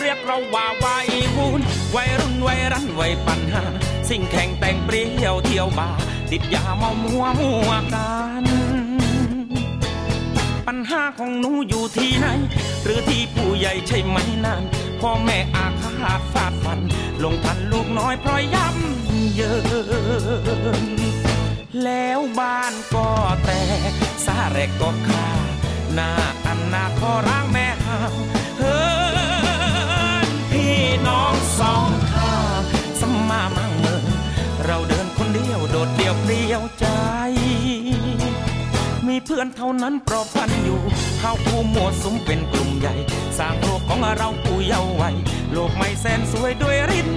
เรียกเราว่าวัยวุ่นวัยรุ่นวัยรันวัยปัญหา สิ่งแข่งแต่งเปรี้ยวเที่ยวบาติดยาเมามัวมัวกันปัญหาของหนูอยู่ที่ไหน หรือที่ผู้ใหญ่ใช่ไหมนั่นพ่อแม่อาฆาตฟาดฟัน ลงทันลูกน้อยพราะย้ำเยินแล้วบ้านก็แตกสาแรกก็ขาหน้าอันนาขอร้างแม่ห้าว เพื่อนเท่านั้นปรอบพันอยู่เข้าคู่หมวดสุมเป็นกลุ่มใหญ่ สร้างโลกของเราผู้เยาว์วัยโลกไม่แสนสวยด้วยริ้น